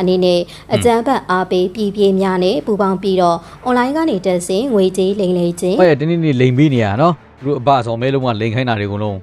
အနေနဲ့အကြံဖတ်အားပေးပြည်ပြည်များနဲ့ပူးပေါင်းပြီးတော့ online ကနေတက်ဆင်ငွေကြေးလိမ်လည်ခြင်းဟဲ့တင်းတင်းလေးလိန်ပေးနေရနော်သူတို့အဘဆောင်မဲလုံးကလိန်ခိုင်းတာတွေအကုန်လုံး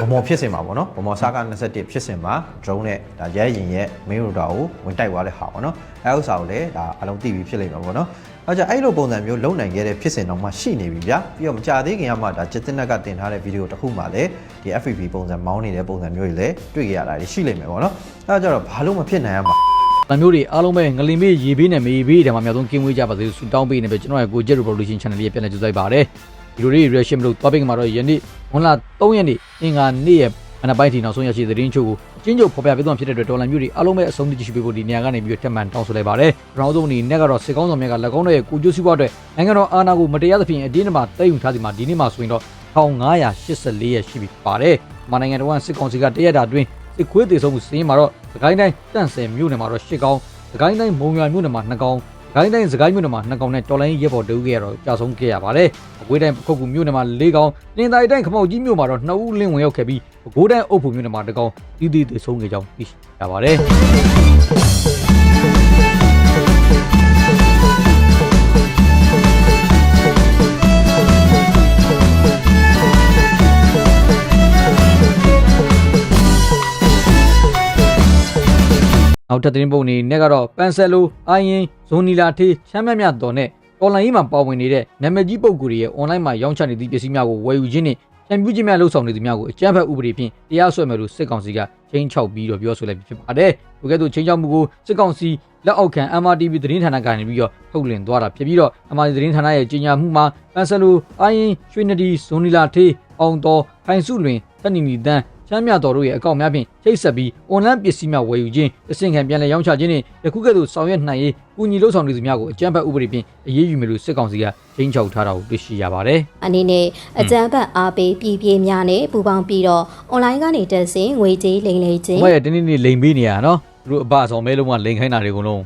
ဗမော်ဖြစ်စင်ပါဗောနော်ဗမော်စားက21ဖြစ်စင်ပါ drone နဲ့ဒါရဲရင်ရဲ့ main router ကိုဝင်တိုက်သွားတဲ့ဟာဗောနော်အဲဥစ္စာကိုလည်းဒါအလုံးသိပြီးဖြစ်လိမ့်မှာဗောနော်အဲကြင့်အဲ့လိုပုံစံမျိုးလုံနိုင်ခဲ့တဲ့ဖြစ်စင်တော့မှရှိနေပြီဗျာပြီးတော့မကြသေးခင်ကမှဒါจิตတင်နက်ကတင်ထားတဲ့ဗီဒီယိုတစ်ခုမှလည်းဒီ FPV ပုံစံမောင်းနေတဲ့ပုံစံမျိုးတွေလည်းတွေ့ကြရတာရှိလိမ့်မယ်ဗောနော်အဲကြတော့ဘာလို့မဖြစ်နိုင်ရမှာ။ဒါမျိုးတွေအားလုံးပဲငလင်မေးရေဘေးနဲ့မေဘေးတွေမှာအများဆုံးကင်းဝေးကြပါစေဆူတောင်းပေးနေပဲကျွန်တော်ရဲ့ကိုကျက် revolution channel လေးပြန်လည်ကြိုးစားပါရစေ။ဒီလိုလေး reaction မလို့ topic မှာတော့ယနေ့ ဝန်လာ3ရက်နေ့အင်္ဂါနေ့ရဲ့အနာပိုင်းတီနောက်ဆုံးရရှိသတင်းချုပ်ကိုအချင်းချုပ်ဖော်ပြပေးသွားဖြစ်တဲ့အတွက်ဒေါ်လာမျိုးတွေအားလုံးပဲအဆုံးထိကြည့်ရှုပေးဖို့ဒီနေရာကနေပြီးတော့တက်မှန်တောင်းဆိုလိုက်ပါရစေ။ပထမဆုံးအနေနဲ့ကတော့စစ်ကောင်းဆောင်များက၎င်းတို့ရဲ့ကိုကျိုးစည်းပွားအတွက်နိုင်ငံတော်အာဏာကိုမတရားသဖြင့်အတင်းအဓမ္မတိုက်ယူထားဒီမှာဒီနေ့မှာဆိုရင်တော့1584ရက်ရှိပြီဖြစ်ပါတယ်။မနိုင်ငံတော်ကစစ်ကောင်စီကတရက်တာအတွင်းစစ်ခွေးသေးဆုံးမှုစင်းမှာတော့စကိုင်းတိုင်းတန့်ဆယ်မြို့နယ်မှာတော့၈ကောင်းစကိုင်းတိုင်းမုံရွာမြို့နယ်မှာ2ကောင်း စကိုင်းတိုင်းစကိုင်းမြို့နယ်မှာ2ကောင်းနဲ့တော်လိုင်းရဲဘော်တဦးကရတော့ကြာဆုံးခဲ့ရပါတယ်။အကွေးတိုင်းပခုတ်ကူမြို့နယ်မှာ၄ကောင်း၊တင်တိုင်းတိုင်းခမောက်ကြီးမြို့မှာတော့2ဦးလင်းဝင်ရောက်ခဲ့ပြီးပဲခူးတိုင်းအုပ်ဖို့မြို့နယ်မှာ2ကောင်းတီးတီးသေးဆုံးခဲ့ကြောင်းသိရှိရပါတယ်။ နောက်ထပ်သတင်းပုံတွေနဲ့ကတော့ပန်ဆယ်လိုအိုင်ရင်ဇိုနီလာထေးချမ်းမြတ်မြတ်တော်နဲ့တော်လိုင်းကြီးမှာပါဝင်နေတဲ့နာမည်ကြီးပုဂ္ဂိုလ်တွေရဲ့ online မှာရောင်းချနေသည့်ပစ္စည်းများကိုဝယ်ယူခြင်းနဲ့ချန်ပြူးခြင်းများလှုပ်ဆောင်နေသူများကိုအကြမ်းဖက်ဥပဒေဖြင့်တရားစွဲမယ်လို့စစ်ကောင်စီကချင်းချောက်ပြီးတော့ပြောဆိုလိုက်ပြီးဖြစ်ပါတယ်။ဒီကဲ့သို့ချင်းချောက်မှုကိုစစ်ကောင်စီလက်အောက်ခံ MRTV သတင်းဌာနကနေပြီးတော့ထုတ်လင်းသွားတာဖြစ်ပြီးတော့ MRTV သတင်းဌာနရဲ့ကြေညာမှုမှာပန်ဆယ်လိုအိုင်ရင်ရွှေနဒီဇိုနီလာထေးအောင်တော်ခိုင်စုလွင်တက်နီနီတန်း ချမ်းမြတော်တို့ရဲ့အကောင့်များဖြင့်ချိတ်ဆက်ပြီး online ပစ္စည်းများဝယ်ယူခြင်းအဆင့်ခံပြန်လည်ရောင်းချခြင်းနဲ့ယခုကဲ့သို့ဆောင်ရွက်နိုင်ရေးကူညီလှုပ်ဆောင်နေသူများကိုအကြမ်းဖက်ဥပဒေဖြင့်အရေးယူမယ်လို့စစ်ကောင်စီကချင်းချောက်ထားတာကိုတွေ့ရှိရပါတယ်အနေနဲ့အကြံဖတ်အားပေးပြည်ပြည်များနဲ့ပူးပေါင်းပြီးတော့ online ကနေတက်ဆင်ငွေကြေးလိမ်လည်။ခြင်းဘွားရဲ့တင်းတင်းလေးလိန်ပေးနေရနော်။သူတို့အဘဆောင်မဲလုံးကလိန်ခိုင်းတာတွေအကုန်လုံး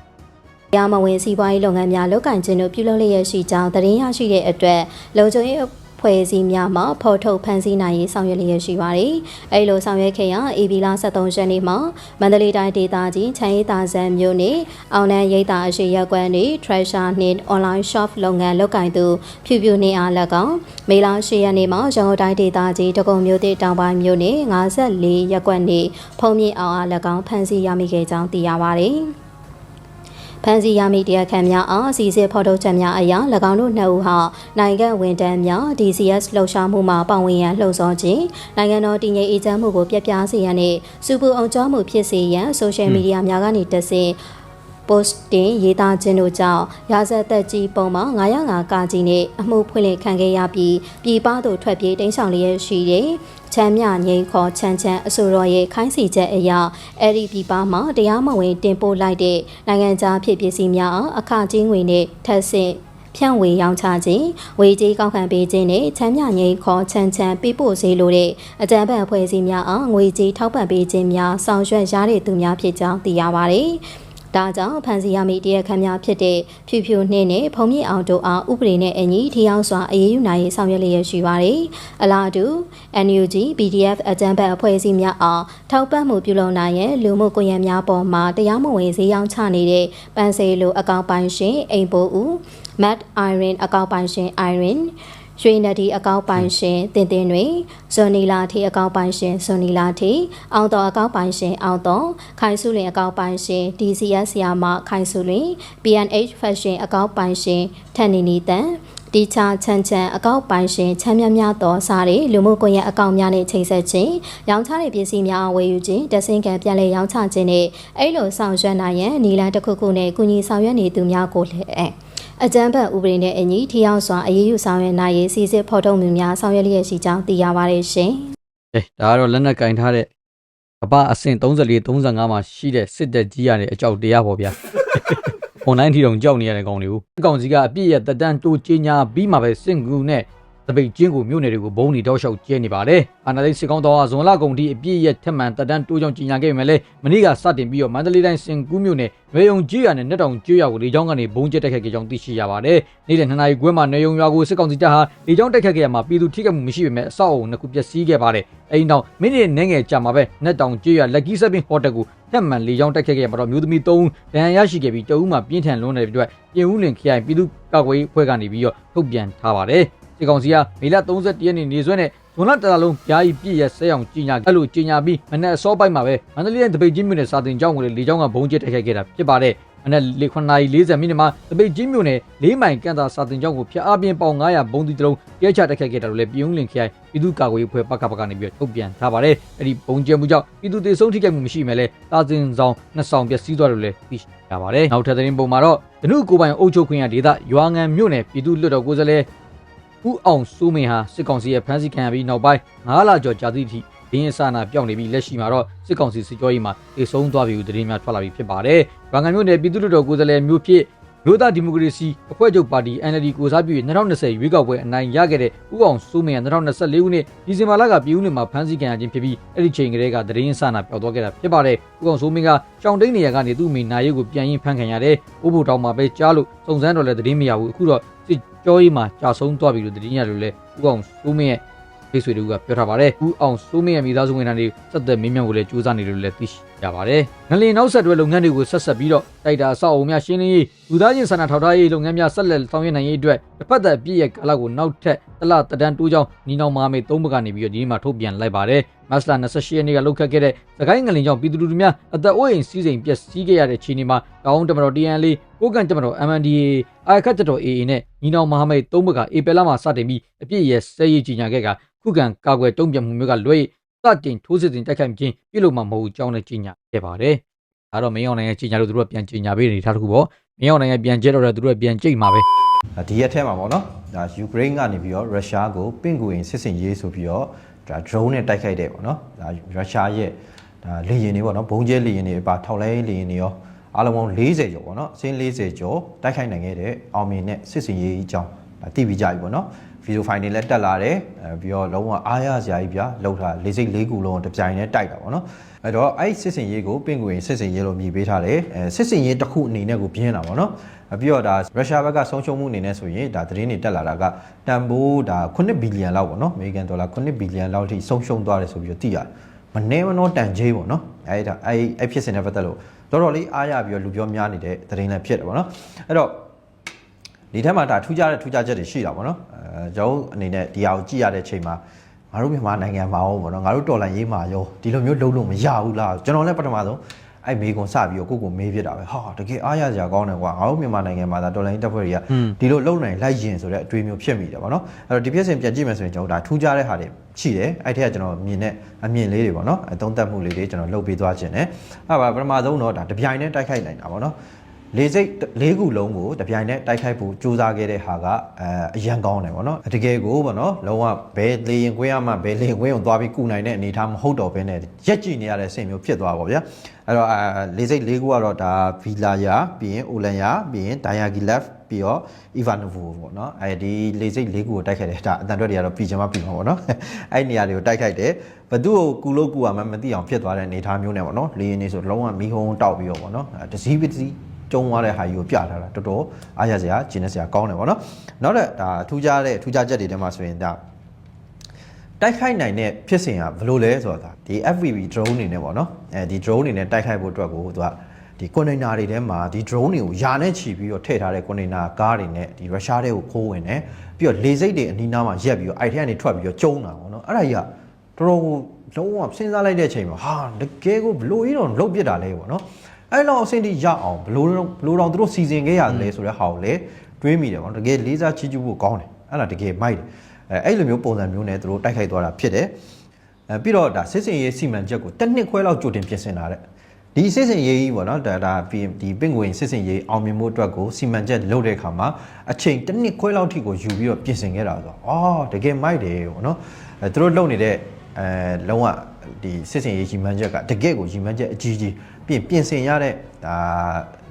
တရားမဝင်စီးပွားရေးလုပ်ငန်းများလုပ်ကင်ခြင်းတို့ပြုလုပ်လျက်ရှိကြောင်းသတင်းရရှိတဲ့အတွက်လုံခြုံရေး ဖွဲ့စည်းများမှဖော်ထုတ်ဖန်ဆီးနိုင်ရေးဆောင်ရွက်လျက်ရှိပါတယ်။အဲဒီလိုဆောင်ရွက်ခဲ့ရာ AB လ73ရက်နေ့မှာမန္တလေးတိုင်းဒေသကြီးချမ်းရည်သာဆန်မြို့နယ်အောင်နန်းရိပ်သာအရှိရက်ကွန်းနေ Treasure နှင့် online shop လုပ်ငန်းလုပ်ကင်သူဖြူဖြူနေအား၎င်းမေလ10ရက်နေ့မှာရန်ကုန်တိုင်းဒေသကြီးတကုံမြို့သစ်တောင်ပိုင်းမြို့နယ်54ရက်ကွန်းနေဖုံမြင့်အောင်အား၎င်းဖန်ဆီးရမိခဲ့ကြောင်းသိရပါတယ်။ ဖန်စီရမိတရားခံများအားစီစစ်ဖော်ထုတ်ချက်များအရ၎င်းတို့နှစ်ဦးဟာနိုင်ငံဝန်ထမ်းများ DCS လှုပ်ရှားမှုမှာပါဝင်ရန်လှုံ့ဆော်ခြင်းနိုင်ငံတော်တည်ငြိမ်အေးချမ်းမှုကိုပြပြစေရန်နှင့်စူပူအောင်ကြောမှုဖြစ်စေရန်ဆိုရှယ်မီဒီယာများကနေတဆင့် post တင်ရေးသားခြင်းတို့ကြောင့်ရာဇသက်ကြီးပုံမှာ905ကကြီးနဲ့အမှုဖွင့်လှစ်ခံခဲ့ရပြီးပြည်ပသို့ထွက်ပြေးတိမ်းရှောင်လျက်ရှိတဲ့ ချမ်းမြငိမ့်ခေါ်ချမ်းချမ်းအဆိုတော်ရဲ့ခိုင်းစီချက်အရအဲ့ဒီပြည်ပမှာတရားမဝင်တင်ပို့လိုက်တဲ့နိုင်ငံခြားဖြစ်ပစ္စည်းများအခကြီးငွေနဲ့ထပ်ဆင့်ဖြန့်ဝေရောင်းချခြင်းဝေကြီးကောက်ခံပေးခြင်းနဲ့ချမ်းမြငိမ့်ခေါ်ချမ်းချမ်းပြပို့စေလိုတဲ့အကြံဖတ်အဖွဲ့အစည်းများအားငွေကြီးထောက်ပံ့ပေးခြင်းများဆောင်ရွက်ရတဲ့သူများဖြစ်ကြောင်းသိရပါတယ်။ ဒါကြောင့်ဖန်စီရမိတရားခံများဖြစ်တဲ့ဖြူဖြူနှင်းနဲ့ဖုံမြင့်အောင်တို့အားဥပဒေနဲ့အညီထီအောင်စွာအရေးယူနိုင်ရေးဆောင်ရွက်လျက်ရှိပါတယ်။အလားတူ NUG PDF အကြံဖတ်အဖွဲ့အစည်းများအားထောက်ပံ့မှုပြုလုပ်နိုင်ရန်လူမှုကွန်ရက်များပေါ်မှာတရားမဝင်ဈေးရောင်းချနေတဲ့ပန်စေလိုအကောင့်ပိုင်ရှင်အိမ်ပိုဦး Matt Iron အကောင့်ပိုင်ရှင် Iron ရွှေနဒီအကောက်ပိုင်ရှင်တင်တင်တွေဇွန်နီလာထေအကောက်ပိုင်ရှင်ဇွန်နီလာထေအောင်တော်အကောက်ပိုင်ရှင်အောင်တော်ခိုင်စုလင်အကောက်ပိုင်ရှင် DCS ဆရာမခိုင်စုလင် PNH Fashion အကောက်ပိုင်ရှင်ထန်နီနီတန်တီချာချန်ချန်အကောက်ပိုင်ရှင်ချမ်းမြတ်မြတ်တော်စားတဲ့လူမှုကွန်ရက်အကောင့်များနဲ့ချိန်ဆက်ခြင်းရောင်းချတဲ့ပစ္စည်းများအဝယ်ယူခြင်းတဆင့်ခံပြန်လည်ရောင်းချခြင်းနဲ့အဲ့လိုဆောင်ရွက်နိုင်ရန်နီလန်တစ်ခုခုနဲ့ကုညီဆောင်ရွက်နေသူများကိုလည်း အကြံဖတ်ဥပဒေနဲ့အညီထီအောင်စွာအရေးယူဆောင်ရွက်နိုင်ရေးစီစစ်ဖော်ထုတ်မှုများဆောင်ရွက်လျက်ရှိကြောင်းသိရပါတယ်ရှင်။အဲဒါကတော့လက်နက်ကင်ထားတဲ့ကပ္ပအဆင့်34 35မှာရှိတဲ့စစ်တပ်ကြီးရတဲ့အကြောက်တရားပေါ့ဗျာ။ online ထီတုံကြောက်နေရတဲ့ကောင်တွေကိုအကောင်စီကအပြည့်ရဲ့တက်တန်းတိုးကြီးညာပြီးမှပဲစင်ကူနဲ့ တပိတ်ကျင်းကိုမြို့နယ်တွေကိုဘုံနေတောက်လျှောက်ကျဲနေပါတယ်အာနာသိစစ်ကောင်းတော်ဟာဇွန်လကုန်ထိအပြည့်ရက်ထက်မှန်တက်တန်းတိုးကြောင်းကြီးညာခဲ့ပေမဲ့လည်းမနေ့ကစတင်ပြီးတော့မန္တလေးတိုင်းစင်ကူးမြို့နယ်ရွေယုံကျွရနဲ့နှစ်တောင်ကျွရကိုလေကြောင်းကနေဘုံကျဲတိုက်ခတ်ခဲ့ကြောင်းသိရှိရပါတယ်နေ့လယ်2နာရီခွဲမှာနေယုံရွာကိုစစ်ကောင်စီတပ်ဟာလေကြောင်းတိုက်ခတ်ခဲ့ရမှာပြည်သူထိခိုက်မှုမရှိပေမဲ့အဆောက်အအုံနှစ်ခုပျက်စီးခဲ့ပါတယ်အဲဒီနောက်မိနစ်နဲ့ငယ်ကြာမှာပဲနှစ်တောင်ကျွရလက်ကြီးဆက်ပင်ဟိုတယ်ကိုထက်မှန်လေကြောင်းတိုက်ခတ်ခဲ့ရမှာတော့မျိုးသမီး3ဦးဒဏ်ရာရရှိခဲ့ပြီးတအူးမှာပြင်းထန်လွန်းတဲ့အတွက်ပြင်ဦးလင်ခရိုင်ပြည်သူ့ကာကွယ်ရေးအဖွဲ့ကနေပြီးတော့ထုတ်ပြန်ထားပါတယ် စစ်ကောင်စီကမေလ31ရက်နေ့နေဆွဲနဲ့ဇွန်လတလလုံးပြားဤပြည့်ရဆက်အောင်ကြီးညာအဲ့လိုကြီးညာပြီးမနက်အစောပိုင်းမှာပဲမန္တလေးတိုင်းတပိတ်ကြီးမြို့နယ်စာတင်ကျောင်းကိုလေကြောင်းကဘုံကျဲတိုက်ခိုက်ခဲ့တာဖြစ်ပါတယ်မနက်9:40မိနစ်မှာတပိတ်ကြီးမြို့နယ်၄မိုင်ကန်တာစာတင်ကျောင်းကိုဖျက်အပြင်းပေါင်900ဘုံဒီတလုံးကျဲချတိုက်ခိုက်ခဲ့တာလို့လည်းပြည်ဦးလင်ခရိုင်ပြည်သူ့ကာကွယ်ရေးအဖွဲ့ပကပကနေပြီးထုတ်ပြန်ထားပါတယ်အဲ့ဒီဘုံကျဲမှုကြောင့်ပြည်သူတေဆုံးထိခိုက်မှုမရှိမဲ့လဲတာစင်ဆောင်နှစ်ဆောင်ပျက်စီးသွားတယ်လို့လည်းသိရှိရပါတယ်နောက်ထပ်သတင်းပုံမှာတော့ဒနုကိုပိုင်အုပ်ချုပ်ခွင့်ရဒေသရွာငံမြို့နယ်ပြည်သူ့လွှတ်တော်ကိုယ်စားလှယ် ဦးအောင်စိုးမင်းဟာစစ်ကောင်စီရဲ့ဖမ်းဆီးခံရပြီးနောက်ပိုင်း9လကျော်ကြာသည့်အထိဒင်းအစနာပြောင်းနေပြီးလက်ရှိမှာတော့စစ်ကောင်စီစစ်ကြောရေးမှာတေဆုံးသွားပြီလို့သတင်းများထွက်လာပြီးဖြစ်ပါတယ်။ရွာငံမြို့နယ်ပြည်သူ့လွှတ်တော်ကိုယ်စားလှယ်မျိုးဖြစ် မြို့သားဒီမိုကရေစီအဖွဲ့ချုပ်ပါတီ NLD ကိုစားပြု2020ရွေးကောက်ပွဲအနိုင်ရခဲ့တဲ့ဦးအောင်စိုးမင်းက2024ခုနှစ်ဒီဇင်ဘာလကပြည်ဦးလွင်မှာဖမ်းဆီးခံရခြင်းဖြစ်ပြီးအဲ့ဒီချိန်ကလေးကသတင်းအစနာပြောင်းသွားခဲ့တာဖြစ်ပါတယ်။ဦးအောင်စိုးမင်းကရှောင်းတိန်နေရကနေသူ့မိနာရုပ်ကိုပြန်ရင်ဖမ်းခံရတယ်။ဥဖို့တောင်မှာပဲကြားလို့စုံစမ်းတော့လည်းသတင်းမရဘူး။အခုတော့စစ်ကြောရေးမှာကြာဆုံးသွားပြီလို့သတင်းရတယ်လို့လည်းဦးအောင်စိုးမင်းရဲ့ဖေးဆွေတို့ကပြောထားပါတယ်။ဦးအောင်စိုးမင်းရဲ့မိသားစုဝင်တွေဆက်သက်မင်းမြောင်ကိုလည်းစူးစမ်းနေတယ်လို့လည်းသိရှိ ရပါတယ်။ငလင်နောက်ဆက်တွဲလုပ်ငန်းတွေကိုဆက်ဆက်ပြီးတော့တိုက်တာအဆောက်အအုံများရှင်းလင်းရေးလူသားချင်းစာနာထောက်ထားရေးလုပ်ငန်းများဆက်လက်ဆောင်ရွက်နိုင်ရေးအတွက်တစ်ဖက်သက်ပြည့်ရဲ့ကာလကိုနောက်ထပ်တစ်လတဒန်းတိုးကြောင်းညီနောင်မဟာမိတ်သုံးဘက်ကနေပြီးတော့ဒီနေ့မှာထုတ်ပြန်လိုက်ပါတယ်။မတ်လ28ရက်နေ့ကလှုပ်ခတ်ခဲ့တဲ့သခိုင်းငလင်ကြောင့်ပြည်သူလူထုများအသက်အိုးအိမ်စီးစိမ်ပျက်စီးခဲ့ရတဲ့ခြေအနေမှာတောင်းတမတော် TN4 ကိုကန်တမတော် MNDA အာခတ်တတော် AA နဲ့ညီနောင်မဟာမိတ်သုံးဘက်ကဧပြီလမှာစတင်ပြီးအပြည့်ရဲ့စဲရေးကြီးညာခဲ့ကခုခံကာကွယ်တုံ့ပြန်မှုမျိုးကလွဲ့ စတင်ထိုးစစ်တင်တိုက်ခိုက်ခြင်းပြုလုပ်မှာမဟုတ်ကြောင်းနဲ့ကြီးညာခဲ့ပါတယ်။ဒါတော့မင်းအောင်နိုင်ငံကြီးညာလို့သူတို့ကပြန်ကြီးညာပေးနေထားတခုပေါ့။မင်းအောင်နိုင်ငံပြန်ကျဲတော့တယ်သူတို့ကပြန်ကြိတ်မှာပဲ။ဒီရက်ထဲမှာပေါ့နော်ဒါယူကရိန်းကနေပြီးတော့ရုရှားကိုပင့်ကူရင်စစ်စင်ရေးဆိုပြီးတော့ဒါ drone နဲ့တိုက်ခိုက်တယ်ပေါ့နော်ဒါရုရှားရဲ့ဒါလေယာဉ်တွေပေါ့နော်ဘုံကျဲလေယာဉ်တွေပါထောက်လိုင်းလေယာဉ်တွေရောအားလုံးပေါင်း40ကျော်ပေါ့နော်အစင်း40ကျော်တိုက်ခိုက်နိုင်ခဲ့တဲ့အောင်မြင်တဲ့စစ်စင်ရေးအကြောင်းဒါသိပြီးကြပြီပေါ့နော် ဗီဒီယိုဖိုင်တွေလည်းတက်လာတယ်အဲပြီးတော့လုံးဝအားရစရာကြီးဗျာလောက်ထားလေစိတ်လေးခုလုံးတစ်ပြိုင်နဲ့တိုက်တာပေါ့နော်အဲ့တော့အဲ့စစ်စင်ရေးကိုပင့်ကူရင်စစ်စင်ရေးလို့မြည်ပေးထားတယ်အဲစစ်စင်ရေးတစ်ခုအနေနဲ့ကိုပြင်းတာပေါ့နော်အပြီးတော့ဒါရုရှားဘက်ကဆုံးရှုံးမှုအနေနဲ့ဆိုရင်ဒါသတင်းတွေတက်လာတာကတန်ဖိုးဒါ9ဘီလီယံလောက်ပေါ့နော်အမေရိကန်ဒေါ်လာ9ဘီလီယံလောက်ထိဆုံးရှုံးသွားတယ်ဆိုပြီးတော့သိရတယ်မနှဲမနှောတန်ကြေးပေါ့နော်အဲ့ဒါအဲ့အဲ့ဖြစ်စဉ်နဲ့ပတ်သက်လို့တော်တော်လေးအားရပြီးတော့လူပြောများနေတဲ့သတင်းလည်းဖြစ်တယ်ပေါ့နော်အဲ့တော့ဒီထက်မှာဒါထူးခြားတဲ့ထူးခြားချက်တွေရှိတာပေါ့နော်အဲ ကျွန်တော်အနေနဲ့ဒီဟာကိုကြည့်ရတဲ့ချိန်မှာငါတို့မြန်မာနိုင်ငံမှာရောပေါ့နော်ငါတို့တော်လန်ရေးမှာရောဒီလိုမျိုးလုံးလို့မရဘူးလားကျွန်တော်လည်းပထမဆုံးအဲ့မေကွန်စပြီးတော့ကိုကိုမေးဖြစ်တာပဲဟာတကယ်အားရစရာကောင်းတယ်ကွာငါတို့မြန်မာနိုင်ငံမှာဒါတော်လိုင်းတပ်ဖွဲ့တွေကဒီလိုလုံနိုင်လိုက်ရင်ဆိုတဲ့အတွေးမျိုးဖြစ်မိတယ်ဗောနော်အဲ့တော့ဒီဖြစ်စဉ်ပြန်ကြည့်မယ်ဆိုရင်ကျွန်တော်ဒါထူးခြားတဲ့ဟာတွေရှိတယ်အဲ့ထက်ကကျွန်တော်မြင်တဲ့အမြင်လေးတွေဗောနော်အသုံးသပ်မှုလေးတွေကျွန်တော်လုပ်ပေးသွားခြင်းတယ်အဲ့ပါပထမဆုံးတော့ဒါတပြိုင်တည်းတိုက်ခိုက်နိုင်တာဗောနော် လေစိတ်လေးခုလုံးကိုတပြိုင်တည်းတိုက်ခိုက်ဖို့စူးစမ်းခဲ့တဲ့ဟာကအဲအရန်ကောင်းတယ်ဗောနော်တကယ်ကိုဗောနော်လုံးဝဘယ်လေရင်ခွဲရမှဘယ်လေရင်ခွဲအောင်သွားပြီးကုနိုင်တဲ့အနေအထားမဟုတ်တော့ဘဲနဲ့ရက်ကြည့်နေရတဲ့စိတ်မျိုးဖြစ်သွားပါဗျာအဲ့တော့အဲလေစိတ်လေးခုကတော့ဒါဗီလာယာပြီးရင်အိုလန်ယာပြီးရင်ဒိုင်ယာဂီလက်ပြီးတော့အီဗာနိုဗိုပေါ့နော်အဲဒီလေစိတ်လေးခုကိုတိုက်ခိုက်တယ်ဒါအတန်တွက်တွေကတော့ပြီးချင်မှပြီးမှာပေါ့နော်အဲ့နေရာတွေကိုတိုက်ခိုက်တယ်ဘသူ့ကိုကူလို့ကူရမှမသိအောင်ဖြစ်သွားတဲ့အနေအထားမျိုးနဲ့ပေါ့နော်လေရင်နေဆိုလုံးဝမီးဟုံးတောက်ပြီးတော့ပေါ့နော်တစည်းပစည်း ကျုံသွားတဲ့ဟာကြီးကိုပြထားတာတော်တော်အားရစရာကျင်းနေစရာကောင်းတယ်ပေါ့နော်နောက်တဲ့ဒါထူးခြားတဲ့ထူးခြားချက်တွေထဲမှာဆိုရင်ဒါတိုက်ခိုက်နိုင်တဲ့ဖြစ်စဉ်ကဘယ်လိုလဲဆိုတော့ဒါဒီ FPV drone အနေနဲ့ပေါ့နော်အဲဒီ drone အနေနဲ့တိုက်ခိုက်ဖို့အတွက်ကိုသူကဒီ container တွေထဲမှာဒီ drone တွေကိုယာနဲ့ချီပြီးတော့ထည့်ထားတဲ့ container ကားတွေနဲ့ဒီရုရှားတွေကိုခိုးဝင်တယ်ပြီးတော့လေစိတ်တွေအနီးနားမှာရက်ပြီးတော့အိုက်ထဲကနေထွက်ပြီးတော့ကျုံတာပေါ့နော်အဲ့ဒါကြီးကတော်တော်ကိုလုံးဝစဉ်းစားလိုက်တဲ့အချိန်မှာဟာတကယ်ကိုဘလို့ကြီးတော့လုတ်ပြစ်တာလဲပေါ့နော် အဲ့လောက်အဆင့်ထိရအောင်ဘလို့ဘလို့တော့သူတို့စီစဉ်ခဲ့ရတယ်လဲဆိုတဲ့ဟာကိုလည်းတွေးမိတယ်ပေါ့နော်တကယ်လေးစားချီးကျူးဖို့ကောင်းတယ်အဲ့ဒါတကယ်မိုက်တယ်အဲအဲ့လိုမျိုးပုံစံမျိုးနဲ့သူတို့တိုက်ခိုက်သွားတာဖြစ်တယ်အဲပြီးတော့ဒါစစ်စင်ရေးစီမံချက်ကိုတစ်နှစ်ခွဲလောက်ကြိုတင်ပြင်ဆင်တာတဲ့ဒီစစ်စင်ရေးကြီးပေါ့နော်ဒါဒါဒီပင့်ဝင်စစ်စင်ရေးအောင်မြင်မှုအတွက်ကိုစီမံချက်လုပ်တဲ့အခါမှာအချိန်တစ်နှစ်ခွဲလောက်ထိကိုယူပြီးတော့ပြင်ဆင်ခဲ့တာဆိုတော့အော်တကယ်မိုက်တယ်ပေါ့နော်အဲသူတို့လုပ်နေတဲ့အဲလုံးဝဒီစစ်စင်ရေးရီမန်းချက်ကတကယ့်ကိုရီမန်းချက်အကြီးကြီး ပြင်ပြင်ဆင်ရတဲ့ဒါ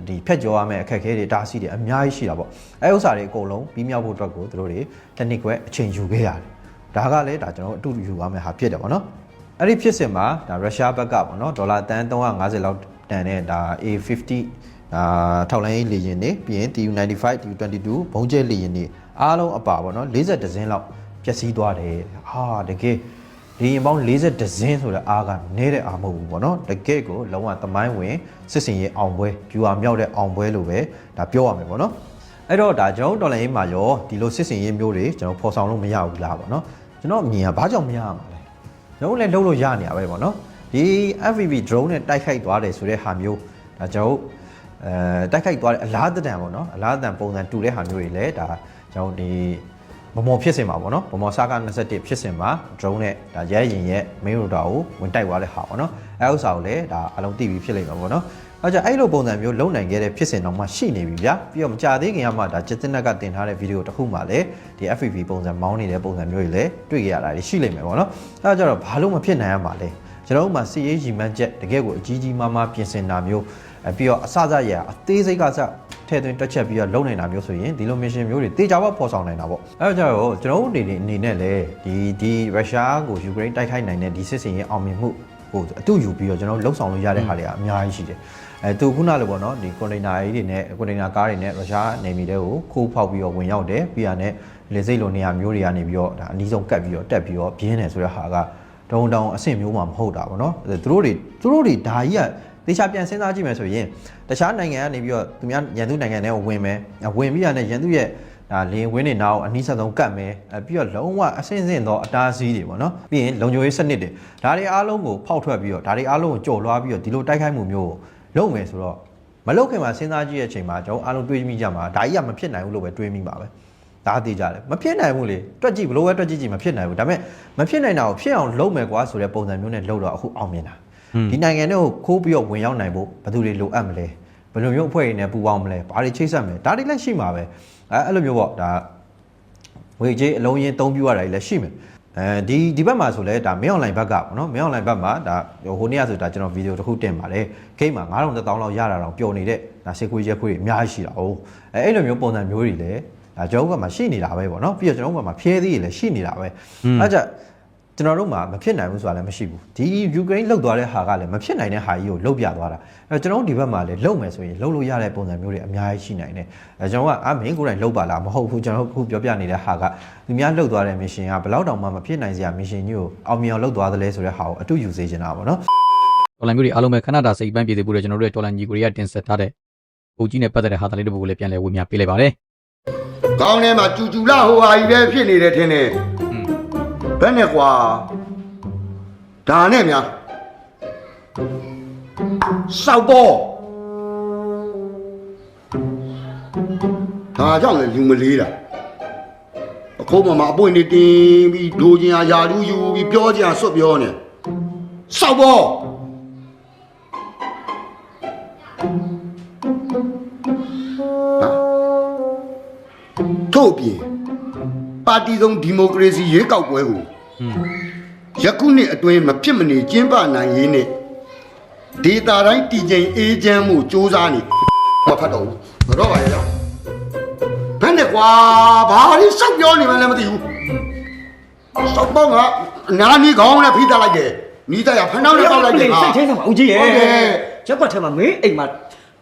ဒီဖြတ်ကျော်ရမယ့်အခက်အခဲတွေတားဆီးတွေအများကြီးရှိတာပေါ့အဲဥစ္စာတွေအကုန်လုံးပြီးမြောက်ဖို့အတွက်ကိုသူတို့တွေ technique ကွဲအချိန်ယူခဲ့ရတယ်ဒါကလည်းဒါကျွန်တော်တို့အတူတူယူရမယ့်ဟာဖြစ်တယ်ပေါ့နော်အဲ့ဒီဖြစ်စဉ်မှာဒါရုရှားဘက်ကပေါ့နော်ဒေါ်လာတန်350လောက်တန်တဲ့ဒါ A50 အာထောက်လိုင်းရေးလေယာဉ်တွေပြီးရင် TU95 TU22 ဘုံကျဲလေယာဉ်တွေအားလုံးအပါပေါ့နော်40ဒဇင်းလောက်ပျက်စီးသွားတယ်ဟာတကယ် လေယာဉ်ပေါင်း40ဒဇင်းဆိုတဲ့အားကနေတဲ့အားမဟုတ်ဘူးပေါ့နော်တကယ်ကိုလုံးဝသမိုင်းဝင်စစ်စင်ရေးအောင်ပွဲပြူအားမြောက်တဲ့အောင်ပွဲလို့ပဲဒါပြောရမယ်ပေါ့နော်အဲ့တော့ဒါကျွန်တော်ဒေါ်လာရေးမှာရောဒီလိုစစ်စင်ရေးမျိုးတွေကျွန်တော်ဖော်ဆောင်လို့မရဘူးလားပေါ့နော်ကျွန်တော်အမြင်ကဘာကြောင့်မရမှာလဲကျွန်တော်လည်းလှုပ်လို့ရနေရပဲပေါ့နော်ဒီ FPV drone နဲ့တိုက်ခိုက်သွားတယ်ဆိုတဲ့ဟာမျိုးဒါကျွန်တော်အဲတိုက်ခိုက်သွားတဲ့အလားတန်ပေါ့နော်အလားတန်ပုံစံတူတဲ့ဟာမျိုးတွေလည်းဒါကျွန်တော်ဒီ မမော်ဖြစ်စင်ပါပေါ့နော်မမော်စာက21ဖြစ်စင်ပါ drone နဲ့ဒါရဲရင်ရဲ့ main router ကိုဝင်တိုက်သွားတဲ့ဟာပေါ့နော်အဲဥစ္စာကိုလည်းဒါအလုံးသိပြီးဖြစ်လိမ့်မှာပေါ့နော်အဲကြအဲ့လိုပုံစံမျိုးလုံနိုင်ခဲ့တဲ့ဖြစ်စဉ်တော့မှရှိနေပြီဗျာပြီးတော့မကြသေးခင်ကမှဒါจิตနက်ကတင်ထားတဲ့ဗီဒီယိုတစ်ခုမှလည်းဒီ FPV ပုံစံမောင်းနေတဲ့ပုံစံမျိုးတွေလည်းတွေ့ကြရတာရှိလိမ့်မယ်ပေါ့နော်အဲကြတော့ဘာလို့မဖြစ်နိုင်ရမှာလဲကျွန်တော်တို့မှာစီရေးရီမန်းချက်တကယ်ကိုအကြီးကြီးမားမားပြင်ဆင်တာမျိုးအဲပြီးတော့အစစရအသေးစိတ်ကစ ထဲသွင်းတွက်ချက်ပြီးတော့လုံနိုင်တာမျိုးဆိုရင်ဒီလို mission မျိုးတွေတေချာဘဖော်ဆောင်နိုင်တာပေါ့အဲကြတော့ကျွန်တော်တို့အနေနဲ့အနေနဲ့လည်းဒီဒီရုရှားကိုယူကရိန်းတိုက်ခိုက်နိုင်တဲ့ဒီစစ်စင်ရေးအောင်မြင်မှုဟိုအတူယူပြီးတော့ကျွန်တော်တို့လှုပ်ဆောင်လို့ရတဲ့ဟာတွေကအများကြီးရှိတယ်အဲသူခုနလိုပေါ့နော်ဒီကွန်တိန်နာကြီးတွေနဲ့ကွန်တိန်နာကားတွေနဲ့ရုရှားနေမီတွေကိုခိုးဖောက်ပြီးတော့ဝင်ရောက်တယ်ပြီးရတဲ့လေစိတ်လိုနေရာမျိုးတွေကနေပြီးတော့ဒါအနည်းဆုံးကတ်ပြီးတော့တက်ပြီးတော့ပြင်းတယ်ဆိုတဲ့ဟာကတုံတောင်အဆင့်မျိုးမှမဟုတ်တာပေါ့နော်သူတို့တွေသူတို့တွေဒါကြီးက တေချာပြန်စဉ်းစားကြည့်မယ်ဆိုရင်တခြားနိုင်ငံကနေပြီးတော့သူများရန်သူနိုင်ငံတွေကိုဝင်မယ်ဝင်ပြီးရတဲ့ရန်သူရဲ့ဒါလင်းဝင်းနေနောက်အနည်းဆက်ဆုံးကတ်မယ်အဲပြီးတော့လုံးဝအဆင့်ဆင့်သောအတားအဆီးတွေပေါ့နော်ပြီးရင်လုံခြုံရေးစနစ်တွေဒါတွေအားလုံးကိုဖောက်ထွက်ပြီးတော့ဒါတွေအားလုံးကိုကြော်လွှားပြီးတော့ဒီလိုတိုက်ခိုက်မှုမျိုးကိုလုပ်မယ်ဆိုတော့မလုပ်ခင်မှာစဉ်းစားကြည့်တဲ့အချိန်မှာကျွန်တော်အားလုံးတွေးမိကြမှာဒါကြီးကမဖြစ်နိုင်ဘူးလို့ပဲတွေးမိပါပဲဒါသိကြတယ်မဖြစ်နိုင်ဘူးလေတွက်ကြည့်ဘလို့ပဲတွက်ကြည့်ကြည့်မဖြစ်နိုင်ဘူးဒါပေမဲ့မဖြစ်နိုင်တာကိုဖြစ်အောင်လုပ်မယ်ကွာဆိုတဲ့ပုံစံမျိုးနဲ့လုပ်တော့အခုအောင်မြင်တာ ဒီနိုင်ငံတွေကိုခိုးပြီးတော့ဝင်ရောက်နိုင်ဖို့ဘယ်သူတွေလိုအပ်မလဲဘယ်လိုမျိုးအဖွဲ့တွေနဲ့ပူးပေါင်းမလဲဘာတွေချိတ်ဆက်မလဲဒါတွေလည်းရှိမှာပဲအဲအဲ့လိုမျိုးပေါ့ဒါဝေကြီးအလုံးရင်းသုံးပြရတာတွေလည်းရှိမယ်အဲဒီဒီဘက်မှာဆိုလဲဒါမင်းအွန်လိုင်းဘက်ကပေါ့နော်မင်းအွန်လိုင်းဘက်မှာဒါဟိုနေ့ကဆိုဒါကျွန်တော်ဗီဒီယိုတစ်ခုတင်ပါတယ်ဂိမ်းမှာ9000တောင်းလောက်ရတာတော့ပျော်နေတဲ့ဒါစေခွေးချက်ခွေးတွေအများကြီးရှိတာ哦အဲအဲ့လိုမျိုးပုံစံမျိုးတွေလည်းဒါကျွန်တော်တို့ဘက်မှာရှိနေတာပဲပေါ့နော်ပြီးတော့ကျွန်တော်တို့ဘက်မှာဖျဲသေးတွေလည်းရှိနေတာပဲအဲကြ ကျွန်တော်တို့မှာမဖြစ်နိုင်ဘူးဆိုတာလည်းမရှိဘူးဒီယူကရိန်းလှုပ်သွားတဲ့ဟာကလည်းမဖြစ်နိုင်တဲ့ဟာကြီးကိုလှုပ်ပြသွားတာအဲကျွန်တော်တို့ဒီဘက်မှာလည်းလှုပ်မယ်ဆိုရင်လှုပ်လို့ရတဲ့ပုံစံမျိုးတွေအများကြီးရှိနိုင်တယ်အဲကျွန်တော်ကအာမင်းကိုယ်တိုင်လှုပ်ပါလားမဟုတ်ဘူးကျွန်တော်တို့ခုပြောပြနေတဲ့ဟာကသူများလှုပ်သွားတဲ့ mission ကဘယ်လောက်တောင်မှမဖြစ်နိုင်စရာ mission ကြီးကိုအောင်မြင်အောင်လှုပ်သွားသလဲဆိုတဲ့ဟာကိုအတူယူစေချင်တာပေါ့နော်တော်လိုင်းမျိုးတွေအားလုံးပဲခဏတာစိတ်ပန်းပြည်သူပို့တဲ့ကျွန်တော်တို့ရဲ့တော်လိုင်းကြီးကိုရီးယားတင်ဆက်ထားတဲ့ပုံကြီးနဲ့ပတ်သက်တဲ့ဟာတလေးတစ်ပုဒ်ကိုလည်းပြန်လည်ဝေမျှပေးလိုက်ပါတယ်ကောင်းထဲမှာကျူကျူလာဟိုဟာကြီးပဲဖြစ်နေတယ်ထင်တယ် ဘယ်နဲ့ကွာဒါနဲ့များစောက်ပေါ်ဒါကြောင့်လေလူမလေးတာအခုမှမအပွင့်နေတင်းပြီးဒိုချင်အားယာလူယူပြီးပြောချင်အားစွတ်ပြောနေစောက်ပေါ်ဟာထို့ပြင် ပါတီစုံဒီမိုကရေစီရွေးကောက်ပွဲကို อืม ယခုနှစ်အတွင်းမဖြစ်မနေကျင်းပနိုင်ရေးနဲ့ဒေတာတိုင်းတည်ငြိမ်အေးချမ်းမှုစ조사နေမဖတ်တော့ဘူးမတော့ပါရဲ့ဘယ်နဲ့ကွာဘာလို့စောက်ပြောနေမှလည်းမသိဘူးစောက်ပေါင်းကအနာနီခေါင်းနဲ့ဖိထားလိုက်တယ်နီးတရဖမ်းတော့လည်းပေါက်လိုက်တယ် စိတ်ချင်းဆောင်ဦးကြီးရဲ့ ဟုတ်တယ် ရက်ကွက်ထဲမှာမင်းအိမ်မှာ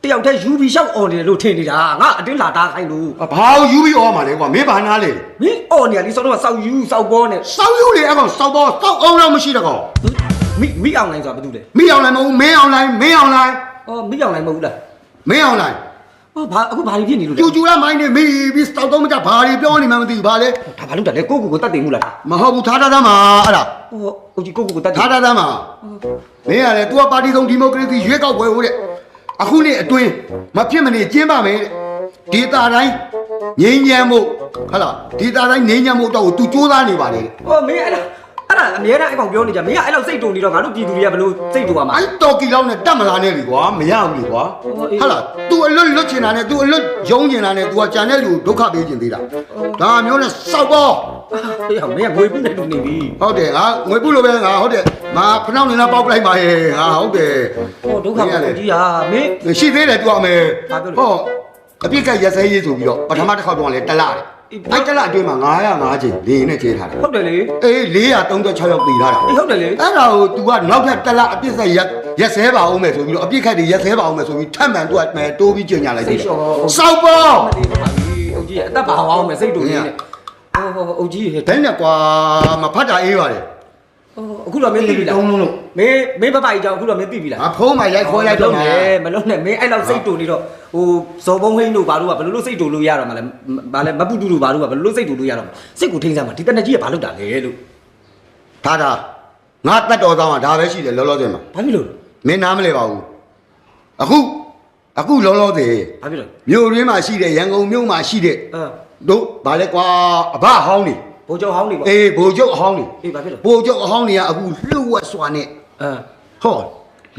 တယောက်တည်းယူပြီးရှောက်អော်နေတယ်လို့ထင်နေတာငါအတွင်းလာတာခိုင်းလို့ ဘာလို့ယူပြီးអော်မှာလဲကွာမင်းဘာနာလဲ မင်းអော်နေရလीစောတော့စောက်ယူစောက်ပေါ်နဲ့ စောက်ယူလေအဲ့ကောင်စောက်တော့စောက်အောင်တော့မရှိတော့ကောင် မိမိအောင်လိုင်းဆိုတာဘာတူလဲ မင်းအောင်လိုက်မဟုတ်မင်းအောင်လိုက်မင်းအောင်လိုက် အော်မိအောင်လိုင်းမဟုတ်ဘူးလား မင်းအောင်လိုက် ဟောဘာအခုဘာတွေဖြစ်နေလို့လဲ ကျူကျူလာမိုင်းနေမိပြီးစောက်တော့မကြဘာတွေပြောနေမှမသိဘူးဘာလဲ ဒါဘာလို့တလဲကိုကိုကိုတတ်တယ်မှုလား မဟုတ်ဘူးထားထားသားမှာအဲ့ဒါ ဟောဦးကြီးကိုကိုကိုတတ်တယ် ထားထားသားမှာမင်းကလည်း तू ကပါတီဆုံးဒီမိုကရေစီရွေးကောက်ပွဲဟုတ်တဲ့ အခုနေ့အတွင်းမဖြစ်မနေကျင်းပမယ်တဲ့ဒေတာတိုင်းငြိမ်းချမ်းမှုဟုတ်လားဒေတာတိုင်းငြိမ်းချမ်းမှုတော့ကို तू စူးစမ်းနေပါလေ ဟောမင်းအဲ့ဒါအဲ့ဒါအများအားအကောင်ပြောနေကြမင်းကအဲ့လောက်စိတ်တုံနေတော့ငါတို့ပြည်သူတွေကဘလို့စိတ်တူပါမှာ အဲ့တော်ကီလောက်နဲ့တတ်မလာနဲ့လေကွာမရဘူးလေကွာ ဟောအေး ဟုတ်လား तू အလွတ်လွတ်ချင်တာနဲ့ तू အလွတ်ယုံချင်တာနဲ့ तू ကကြံတဲ့လူကိုဒုက္ခပေးချင်သေးတာဒါမျိုးနဲ့စောက်ပေါ် ဟေးဟောမင်းကငွေပြီးနေတူနေပြီ ဟုတ်တယ်ငါငွေပုလို့ပဲငါဟုတ်တယ် ငါဖနှောင်းနေလားပေါက်ပလိုက်ပါရဲ့ငါဟုတ်တယ်ဟောဒုက္ခပါကိုကြီးဟာမင်း ရှိသေးတယ်သူအမေဘာပြောလဲဟောအပြစ်ကရက်စဲရေးဆိုပြီးတော့ပထမတစ်ခေါက်တော့လေတလားတယ်အေး အဲ့တလားအတွင်းမှာ905ချိန်လေနဲ့ကျေးထားတယ်ဟုတ်တယ်လေအေး436ယောက်တည်ထားတာအေးဟုတ်တယ်လေအဲ့ဒါကို तू ကနောက်ထပ်တလားအပြစ်ဆက်ရက်ရက်စဲပါအောင်မယ်ဆိုပြီးတော့အပြစ်ခတ်တွေရက်စဲပါအောင်မယ်ဆိုပြီးထပ်မံ तू ကမဲတိုးပြီးကြင်ညာလိုက်စိသေးတယ်တ်လျှော့စောက်ပေါ်မတည်ပါဘူးအုတ်ကြီးအသက်ပါဟောင်းမယ်စိတ်တူနေတယ်ဟောဟောအုတ်ကြီးဟဲ့ဘယ်နဲ့ကွာမဖတ်တာအေးပါတယ် အခုတော့မင်းသိပြီလားတုံးလုံးလို့မင်းမင်းပပကြီးကြောင့်အခုတော့မင်းသိပြီလားငါဖုံးမှရိုက်ခေါ်ရိုက်တော့မမယ်နဲ့မလုံးနဲ့မင်းအဲ့လောက်စိတ်တူနေတော့ဟိုဇော်ဘုံဟိန်းတို့ဘာလို့ကဘယ်လိုလုပ်စိတ်တူလို့ရတော့မလဲဘာလဲမပူတူတို့ဘာလို့ကဘယ်လိုလုပ်စိတ်တူလို့ရတော့မလဲစိတ်ကိုထိန်းစမ်းမှာဒီတနကြီးကဘာလုပ်တာလဲလို့ဒါဒါငါတတ်တော်သားမှာဒါပဲရှိတယ်လောလောဆယ်မှာဘာဖြစ်လို့မင်းနားမလဲပါဘူးအခုအခုလောလောဆယ်ဘာဖြစ်လို့မြို့ရင်းမှာရှိတဲ့ရန်ကုန်မြို့မှာရှိတဲ့အဲတို့ဗာလဲကွာအဘဟောင်းနေ ဘိုးကျော်ဟောင်းနေပေါ့အေးဘိုလ်ချုပ်အဟောင်းနေအေးဘာဖြစ်လို့ဘိုလ်ချုပ်အဟောင်းနေကအခုလှုပ်ဝက်စွာနဲ့အဲဟော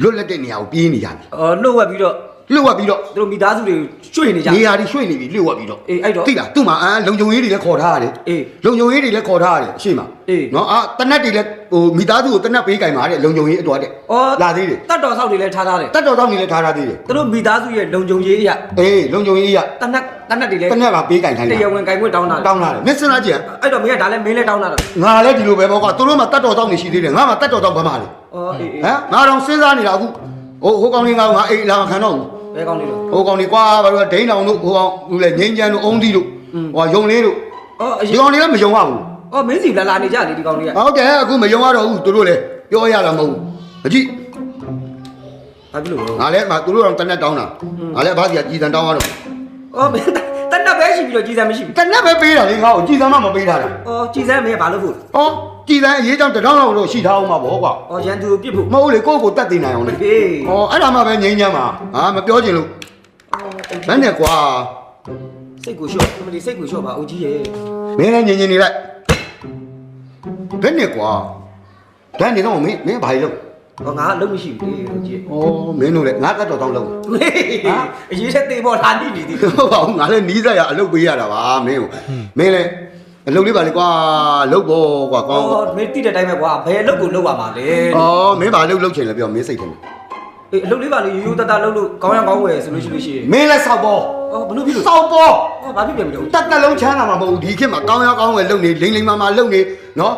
လွတ်လက်တဲ့နေရာကိုပြေးနေကြပြီအော်လှုပ်ဝက်ပြီးတော့လှုပ်ဝက်ပြီးတော့သူတို့မိသားစုတွေကျွေနေကြနေရာတွေရွှေ့နေပြီလှုပ်ဝက်ပြီးတော့အေးအဲ့တော့သိလားသူ့မှာအာလုံခြုံရေးတွေလည်းခေါ်ထားရတယ်အေးလုံခြုံရေးတွေလည်းခေါ်ထားရတယ်အရှိမအေးနော်အာတနတ်တွေလည်း ဟိုမိသားစုကိုတနတ်ပေးကြိုင်ပါတဲ့လုံခြုံရေးအတွက်တဲ့အော်လာသေးတယ်တတ်တော်ဆောက်တွေလည်းထားထားတယ်တတ်တော်တော့နေလည်းထားထားသေးတယ်သူတို့မိသားစုရဲ့လုံခြုံရေးအရာအေးလုံခြုံရေးရတနက်တနက်တွေလည်းတနတ်ကပေးကြိုင်ထိုင်တရားဝင်ကင်ခွင့်တောင်းတာတောင်းလာတယ်မျက်စနာကြည့်အဲ့တော့မင်းကဒါလည်းမင်းလည်းတောင်းတာတော့ငါလည်းဒီလိုပဲပေါ့ကွာသူတို့မှတတ်တော်တော့နေရှိသေးတယ်ငါမှတတ်တော်တော့ဘာမှလေအော်အေးအေးဟမ်ငါတော့စဉ်းစားနေတာအခုဟိုဟိုကောင်လေးငါငါအိမ်လာမခံတော့ဘူးဘယ်ကောင်းနေလို့ဟိုကောင်လေးကွာဘာလို့လဲဒိန်းတောင်တို့ဟိုကောင်လူလေငိမ့်ချမ်းတို့အုံးသီးတို့ဟိုကယုံလေးတို့အော်အဒီရင်ကောင်လေးလည်းမယုံရဘူး အော်မင်းစီလာလာနေကြလေဒီကောင်လေးကဟုတ်တယ်အခုမယုံရတော့ဘူးသူတို့လည်းပြောရတာမဟုတ်ဘူးမကြည့်ဘာဖြစ်လို့လဲငါလည်းငါသူတို့တော့တနက်တောင်းတာငါလည်းဘာစီကကြည်တန်တောင်းရတော့အော်မင်းတနက်ပဲရှိပြီးတော့ကြည်စမ်းမရှိဘူးတနက်ပဲပေးတာလေငါ့ကိုကြည်တန်မှမပေးထားတာအော်ကြည်စမ်းမင်းကဘာလုပ်ဖို့ဟောကြည်တန်အရေးကြောင့်တထောင်းလောက်တော့ရှိထားအောင်ပါဗောကွာအော်ရန်သူကိုပြစ်ဖို့မဟုတ်လေကိုယ့်ကိုယ်တတ်သိနိုင်အောင်လေဟေးဟောအဲ့ဒါမှပဲငိမ့်ချမ်းပါဟာမပြောချင်လို့ဘယ်နဲ့ကွာစိတ်ကိုလျှော့မလီစိတ်ကိုလျှော့ပါအုတ်ကြီးရဲ့မင်းလည်းငြင်ငြင်နေလိုက် ဘယ်နဲ့ကွာဒါနေတော့မင်းမင်းဘာလို့ဟောငါအလုံးမရှိဘူးလေအုတ်ကြီးဩမင်းတို့လည်းငါတတ်တော်တောင်းလို့ဟေးအရေးချက်သေးပေါ်လာနေနေသေးတယ်ဟုတ်ပါဘူးငါလည်းနီးစက်ရအလုပ်ပေးရတာပါမင်းကိုမင်းလည်းအလုပ်လေးပါလေကွာလုပ်ဖို့ကွာကောင်းအော်မင်းတိတဲ့အတိုင်းပဲကွာဘယ်အလုပ်ကိုလုပ်ရမှာလဲဩမင်းဘာလုပ်လုပ်ချင်လဲပြောမင်းစိတ်ထဲမှာအေးအလုပ်လေးပါလေရိုးရိုးတတလုပ်လို့ကောင်းရကောင်းဝယ်ဆိုလို့ရှိလို့ရှိရင်မင်းလည်းစောက်ပေါ် အော်ဘလို့ဖြစ်လို့စောက်ပေါ်အော်ဘာဖြစ်ပြန်ပြီလို့တက်တက်လုံးချမ်းသာမှာမဟုတ်ဘူးဒီခေတ်မှာကောင်းရကောင်းဝယ်လုပ်နေလိမ့်လိမ့်မာမာလုပ်နေနော်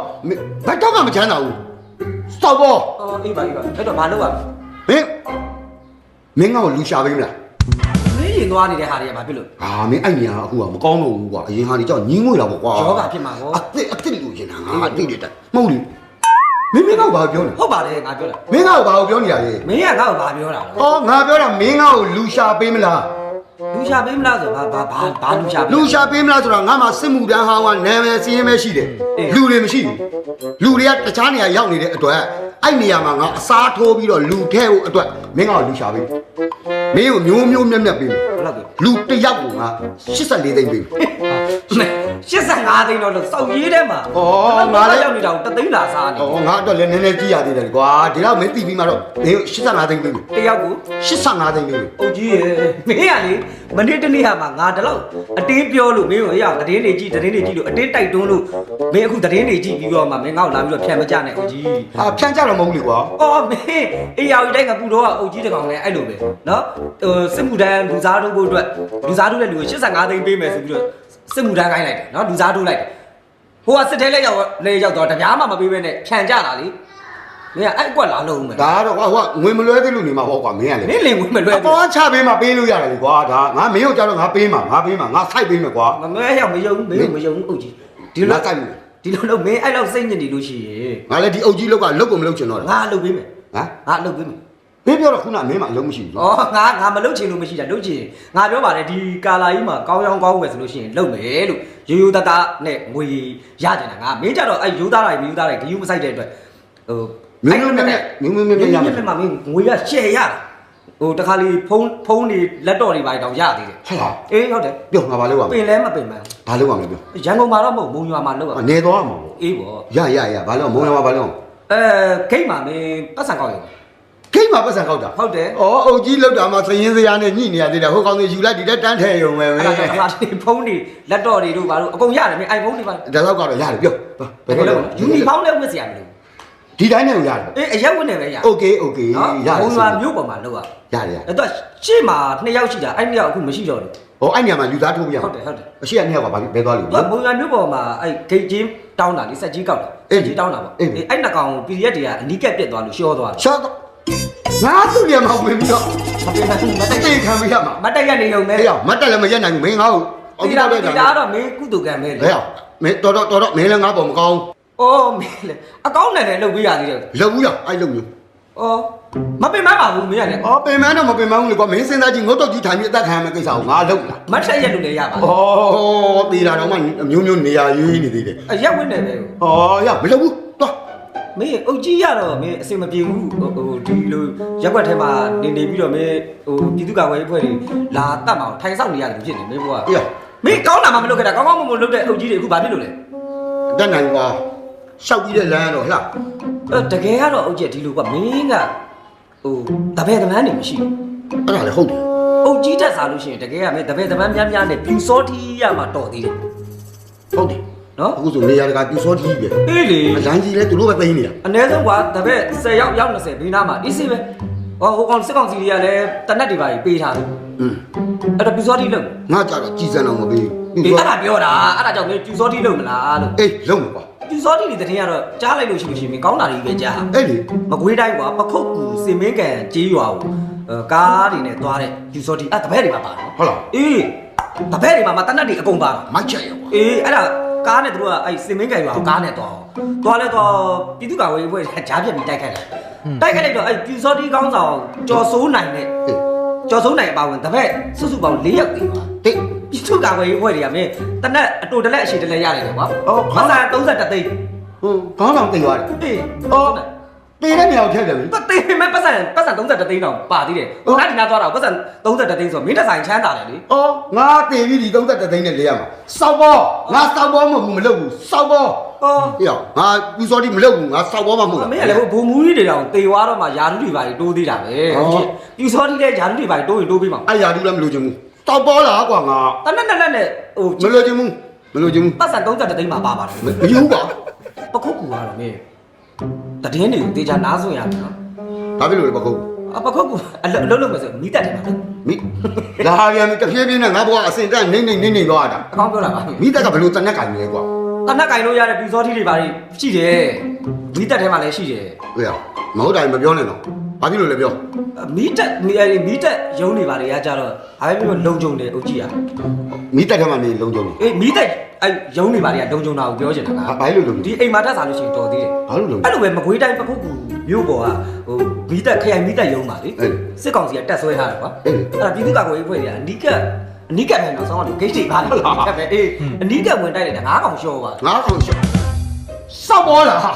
ဘယ်တော့မှမချမ်းသာဘူးစောက်ပေါ်အော်အေးပါအေးပါအဲ့တော့ဘာလုပ်ရမလဲမင်းမင်းငါ့ကိုလူရှာပေးမလားမင်းရင်သွားနေတဲ့ဟာတွေကဘာဖြစ်လို့ဟာမင်းအဲ့နေရာအခုကမကောင်းတော့ဘူးကွာအရင်ဟာဒီကြောင့်ညင်းငွေလာပေါ့ကွာယောဂဖြစ်မှာပေါ့အစ်စ်အစ်စ်လူချင်တာငါအတိတ်တက်မဟုတ်ဘူးမင်းမင်းကဘာပြောနေဟုတ်ပါတယ်ငါပြောတာမင်းကဘာပြောနေရလဲမင်းကငါ့ကိုဘာပြောတာလဲအော်ငါပြောတာမင်းကကိုလူရှာပေးမလား လူရှာပေးမလားဆိုဘာဘာဘာဘာလူရှာပေးလူရှာပေးမလားဆိုတော့ငါမှစစ်မှုတန်းဟောင်းကနာမည်စီးရင်ပဲရှိတယ်အေးလူတွေမရှိဘူးလူတွေကတခြားနေရာရောက်နေတဲ့အတွက်အဲ့နေရာမှာငါအစားထိုးပြီးတော့လူထဲဖို့အတွက်မင်းကလူရှာပေး မင်းကိုမျိုးမျိုးမြက်မြက်ပေးမယ်ဘယ်လောက်ပဲလူတစ်ယောက်ကိုငါ84သိန်းပေးမယ်85သိန်းတော့လို့စောက်ရေးထဲမှာဩငါလည်းရောက်နေတာကိုတသိန်းလာစားနေ။အော်ငါတော့လည်းနည်းနည်းကြည့်ရသေးတယ်ကွာ။ဒီတော့မင်းတီးပြီးမှတော့မင်း85သိန်းပေးမယ်တယောက်ကို။85သိန်းပေးမယ်အုတ်ကြီးရဲ့မင်းကလေ မနေ့တနေ့ဟာမှာငါတလောက်အတင်းပြောလို့မင်းကိုရအောင်သတင်းတွေကြည့်သတင်းတွေကြည့်လို့အတင်းတိုက်တွန်းလို့မင်းအခုသတင်းတွေကြည့်ပြီးတော့မှမင်းငါ့ကိုလာပြီးတော့ဖြတ်မကြနဲ့အုတ်ကြီး။ဟာဖြန့်ကြတော့မဟုတ်လေကွာအော်မင်းအေးရောင်တိုင်းကပူတော့အုတ်ကြီးတကောင်လဲအဲ့လိုပဲနော်ဟိုစစ်မှုတန်းလူစားတို့ဖို့အတွက်လူစားတို့တဲ့လူကို85သိန်းပေးမယ်ဆိုပြီးတော့စစ်မှုတန်းခိုင်းလိုက်တယ်နော်လူစားတို့လိုက်တယ်ဟိုကစစ်ထဲလက်ရောက်လက်ရောက်တော့တပြားမှမပေးဘဲနဲ့ဖြန်ကြတာလေ မင်းကအဲ့ကွက်လာလုံးမယ်။ဒါကတော့ကွာဟိုကငွေမလွဲသေးလို့နေမှာပေါ့ကွာမင်းကလေမင်းလင်ဝင်မလွဲ။အပေါ်ကချပေးမှပေးလို့ရတယ်လေကွာဒါငါမင်းကိုကြောက်တော့ငါပေးမှာငါပေးမှာငါစိုက်ပေးမယ်ကွာ မမဲရောက်မယုံမယုံမယုံအုတ်ကြီးဒီငါလိုစိုက်မယ် ဒီလိုလို့မင်းအဲ့လောက်စိတ်ညစ်နေလို့ရှိရင်။ငါလည်းဒီအုပ်ကြီးလောက်ကလုတ်ကိုမလုတ်ချင်တော့တာငါလုပ်ပေးမယ်။ဟမ်ငါလုပ်ပေးမယ်မင်းပြောတော့ခုနမင်းမအလုံးမရှိဘူး။အော်ငါငါမလုပ်ချင်လို့မရှိတာလုပ်ချင်ငါပြောပါတယ်ဒီကာလာကြီးမှာကောင်းရောင်းကောင်းဝယ်ဆိုလို့ရှိရင်လုပ်မယ်လို့ရိုးရိုးသားသားနဲ့ငွေရကြတာငါမင်းကြတော့အဲ့ရိုးသားတိုင်းမရိုးသားတိုင်းဂယုမဆိုင်တဲ့အတွက်ဟို။ မင်းတို့နဲ့မင်းမင်းမင်းမြမင်င်းရမြမယ်င်မှာမင်းငွေရရှယ်ရတာဟိုတခါလေဖုန်းဖုန်းတွေလက်တော့တွေပါတောင်ရသေးတယ်။ဟာအေးဟုတ်တယ်ပြောငါဘာလုပ်ရမပလဲင်လဲမပင်မန်း။ဘာလုပ်ရမလဲပြောရန်ကုန်မှာတော့မဟုတ်မုံရွာမှာလုပ်ရ။အနေသွားမှာပေါ့အေးပေါ့။ရရရဘာလို့မုံရမှာဘာလို့အဲဂိတ်မှာမင်းပတ်စံကောက်ရုံဂိတ်မှာပတ်စံခောက်တာဟုတ်တယ်ဩအုတ်ကြီးလောက်တာမှသရင်စရာနဲ့ညှိနေရသေးတယ်ဟိုကောင်တွေယူလိုက်ဒီတက်တန်းထဲရုံပဲအဲ့ဒါကဟာဒီဖုန်းတွေလက်တော့တွေတို့ဘာလို့အကုန်ရတယ်မင်း iPhone တွေပါဒါတော့ကတော့ရတယ်ပြောဘယ်လိုလဲယူနီဖောင်းလည်းဝတ်စရာမလို ဒီတိုင်းနဲ့လို့ရတယ်အေးအရက်ဝတ်နေပဲရ Okay okay ရတယ်ဘုံလာမျိုးပေါ်မှာလောက်ရရတယ်ရတယ်အဲ့တော့ရှေ့မှာနှစ်ယောက်ရှိတာအဲ့နှစ်ယောက်အခုမရှိတော့ဘူးဟောအဲ့ညမှာလူသားထိုးပြရဟုတ်တယ်ဟုတ်တယ်အရှိကနှစ်ယောက်ကဘာဘဲသွားလို့သူကဘုံလာမျိုးပေါ်မှာအဲ့ဂိတ်ချင်းတောင်းတာလေစက်ကြီးကောက်တာအေးကြီးတောင်းတာပေါ့အေးအဲ့နှစ်ကောင် PDF တွေကအနီးကပ်ပြက်သွားလို့ရှော့သွားရှော့သွားငါသူ့ညမှာဝင်ပြီးတော့မတင်ဘူးမတက်ခံမရမှာမတက်ရနေလုံးပဲအေးမတက်လည်းမရက်နိုင်ဘူးမင်းငါ့ကိုအော်ဒီတော့တော့မင်းကုတုကံပဲလေဟဲ့မင်းတော်တော်တော်တော်မင်းလည်းငါ့ပေါ်မကောင်း အော်မင်းလေအကောင့်နဲ့လည်းလုပ်ပေးရသေးတယ်လုံဘူးရအဲ့လုံမျိုးအော်မပင်မပါဘူးမင်းကလည်းအော်ပင်မန်းတော့မပင်မန်းဘူးလေကွာမင်းစဉ်းစားကြည့်ငုတ်တော့ကြီးထိုင်ပြီးအသက်ခံရမယ့်ကိစ္စကိုငါလုံလားမတ်ဆက်ရက်လို့လည်းရပါဩတေးတာတော့မှမျိုးမျိုးနေရာရွေးနေသေးတယ်အရက်ဝင်နေပဲဩရမလုံဘူးသွားမင်းအုတ်ကြီးရတော့မင်းအစင်မပြေဘူးဟိုဟိုဒီလိုရက်ွက်ထဲမှာနေနေပြီးတော့မင်းဟိုပြည်သူ့ကာကွယ်ရေးအဖွဲ့တွေလာတတ်မအောင်ထိုင်ဆောင်နေရတယ်ဖြစ်နေမင်းဘွားအေးရမင်းကောင်းတာမှမလုပ်ခဲ့တာကောင်းကောင်းမွန်မွန်လုပ်တဲ့အုတ်ကြီးတွေအခုဘာဖြစ်လို့လဲတက်နိုင်ကွာ ရှောက်ပြီးတဲ့လမ်းကတော့ဟလားအဲ့တကယ်ကတော့အုတ်ကြီးဒီလိုကမင်းကဟိုတပည့်တပန်းနေမရှိဘူးအဲ့ဒါလည်းဟုတ်တယ်အုတ်ကြီးတက်စားလို့ရှိရင်တကယ်ကမင်းတပည့်တပန်းများများနဲ့ပြူစောတီးရမှာတော်သေးတယ်ဟုတ်တယ်နော်အခုဆိုနေရာတကာပြူစောကြီးပဲအေးလေအလန်းကြီးလဲသူတို့ပဲသိနေတာအနည်းဆုံးကတပည့်10ရောက်ရောက်20ဘေးနားမှာအစ်စေးပဲဟောဟိုကောင်စစ်ကောင်စီတွေကလည်းတနက်တွေပါပေးထားတယ်อืมအဲ့တော့ပြူစောတီးလုပ်ငါကြတော့ကြည်စံအောင်မပေးအေးဘူးအဲ့ဒါပြောတာအဲ့ဒါကြောင့်မင်းပြူစောတီးလုပ်မလားလို့အေးလုံးမကွာ ပြူစောတီးတွေတည်းကတော့ကြားလိုက်လို့ရှိလို့ရှိရင်မင်းကောင်းတာတွေပဲကြားအဲ့ဒီမကွေးတိုင်းကွာပခုတ်ကူစင်မင်းကန်ကြေးရွာကိုအဲကားတွေနဲ့သွားတဲ့ပြူစောတီးအဲ့တပည့်တွေပါပါနော်ဟုတ်လားအေးတပည့်တွေမှာမတနက်တွေအကုန်ပါတာမိုက်ချက်ရောကွာအေးအဲ့ဒါကားနဲ့သူတို့ကအဲ့စင်မင်းကန်ရွာကိုကားနဲ့သွားအောင်သွားလဲသွားပြည်သူ့ကာကွယ်ရေးအဖွဲ့ဂျားပြက်ပြီးတိုက်ခိုက်တယ်တိုက်ခိုက်လိုက်တော့အဲ့ပြူစောတီးကောင်းဆောင်ကျော်စိုးနိုင်နဲ့အေးကျော်စိုးနိုင်အပါဝင်တပည့်စုစုပေါင်း၄ယောက်တည်သွားတိတ် ပြည်သူ့ကာကွယ်ရေးအဖွဲ့တွေကမင်းတနက်အတူတလက်အရှိတလက်ရတယ်ကွာအော်မဆန်31သိန်းဟိုခေါင်းဆောင်တိတ်သွားတယ်အေးအော်တေးတဲ့နေရာကိုထည့်တယ်လေပတ်သေးမဲ့ပတ်စံပတ်စံ31သိန်းတော့ပါသေးတယ်ဟိုနားဒီနားသွားတာပတ်စံ31သိန်းဆိုတော့မင်းတစ်ဆိုင်ချမ်းသာတယ်လေအော်ငါတေးပြီးဒီ33သိန်းနဲ့လေးရမှာစောက်ဘောငါစောက်ဘောမဟုတ်ဘူးမလုပ်ဘူးစောက်ဘောအော်အေးငါပြူစောတိမလုပ်ဘူးငါစောက်ဘောမှမဟုတ်မင်းကလည်းဟိုဘုံမူကြီးတွေတောင်တေသွားတော့မှယာလူတွေပါတိုးသေးတာပဲဟုတ်ပြူစောတိလည်းယာလူတွေပါတိုးရင်တိုးပေးမှာအဲ့ရာတူလည်းမလို့ချင်ဘူး စောက်ဘောလားကွာငါတနက်နက်နဲ့ဟိုမလို့ချင်ဘူးမလို့ချင်ဘူးပတ်စံ31သိန်းမှာပါပါတယ်မယူပါပခုတ်ကူကတော့မင်းတည်င်းတွေကိုတေချာနားဆွင့်ရမယ်နော်ဘာဖြစ်လို့လဲပခုတ်အပခုတ်ကူအလုပ်လုပ်လို့မယ်ဆိုမိတက်တယ်မှာလို့မိလာပြန်ပြီတဖြည်းဖြည်းနဲ့ငါဘွားအစင်တက်နေနေနေနေသွားတာအကောင်းပြောတာပါမိတက်ကဘယ်လိုတနက်ကင်လဲကွာတနက်ကင်လို့ရတဲ့ပြူစောတိတွေပါရှိတယ်မိတက်ထဲမှာလည်းရှိတယ်ဟေ့ရမဟုတ်တိုင်းမပြောနဲ့တော့ ဘာဖြစ်လို့လဲပြောမီးတက်မီးအဲ့ဒီမီးတက်ရုံးနေပါလေရကြတော့ဘာပဲပြောလုံကြုံတယ်အုတ်ကြီးอ่ะမိတက်ထက်မှနေလုံးကြုံနေအေးမီးတက်အဲ့ရုံးနေပါလေကလုံကြုံတာကိုပြောချင်တာဘာကဘာလို့လုံးဒီအိမ်မှာတက်စားလို့ရှိရင်တော်သေးတယ်ဘာလို့လုံး အဲ့လိုပဲမကွေးတိုင်းပခုတ်ကူမြို့ပေါ်ကဟိုမီးတက်ခရိုင်မီးတက်ရုံးပါလေအဲ့စစ်ကောင်စီကတက်ဆွဲထားတယ်ကွာအဲ့အဲ့ဒါပြည်သူ့ကာကွယ်ရေးအဖွဲ့တွေကအနီးကပ်အနီးကပ်ပဲနောက်ဆုံးကဂိတ်တွေပါလေအနီးကပ်ပဲအေးအနီးကပ်ဝင်တိုက်လိုက်တာငါးကောင်ရှော့ပါငါအောင်ရှော့ စောက်ပေါ်လာဟာ